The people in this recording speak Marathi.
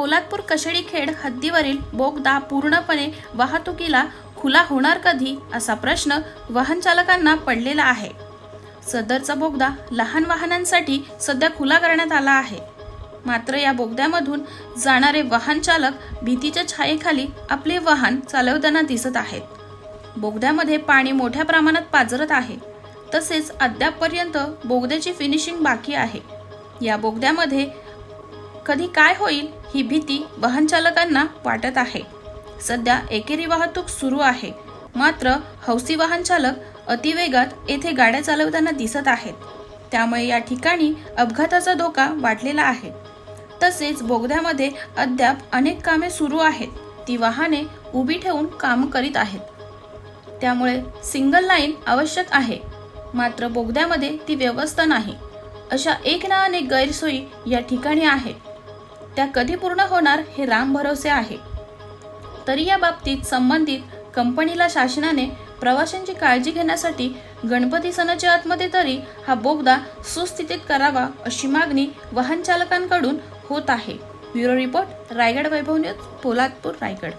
पोलादपूर कशेडी खेड हद्दीवरील बोगदा पूर्णपणे वाहतुकीला खुला होणार कधी असा प्रश्न वाहन चालकांना पडलेला आहे. सदरचा बोगदा लहान वाहनांसाठी सध्या खुला करण्यात आला आहे. मात्र या बोगद्यामधून जाणारे वाहन चालक भीतीच्या छायेखाली आपले वाहन चालवताना दिसत आहेत. बोगद्यामध्ये पाणी मोठ्या प्रमाणात पाजरत आहे. तसेच अद्यापपर्यंत बोगद्याची फिनिशिंग बाकी आहे. या बोगद्यामध्ये कधी काय होईल ही भीती वाहन चालकांना वाटत आहे. सध्या एकेरी वाहतूक सुरू आहे. मात्र हौसी वाहन चालक अतिवेगात येथे गाड्या चालवताना दिसत आहेत. त्यामुळे या ठिकाणी अपघाताचा धोका वाढलेला आहे. तसेच बोगद्यामध्ये अद्याप अनेक कामे सुरू आहेत. ती वाहने उभी ठेवून काम करीत आहेत. त्यामुळे सिंगल लाईन आवश्यक आहे. मात्र बोगद्यामध्ये ती व्यवस्था नाही. अशा एक ना अनेक गैरसोयी या ठिकाणी आहेत. त्या कधी पूर्ण होणार हे राम भरोसे आहे. तरी या बाबतीत संबंधित कंपनीला शासनाने प्रवाशांची काळजी घेण्यासाठी गणपती सणाच्या आतमध्ये तरी हा बोगदा सुस्थितीत करावा अशी मागणी वाहन चालकांकडून होत आहे. Bureau report Raigad Vaibhav news Poladpur Raigad.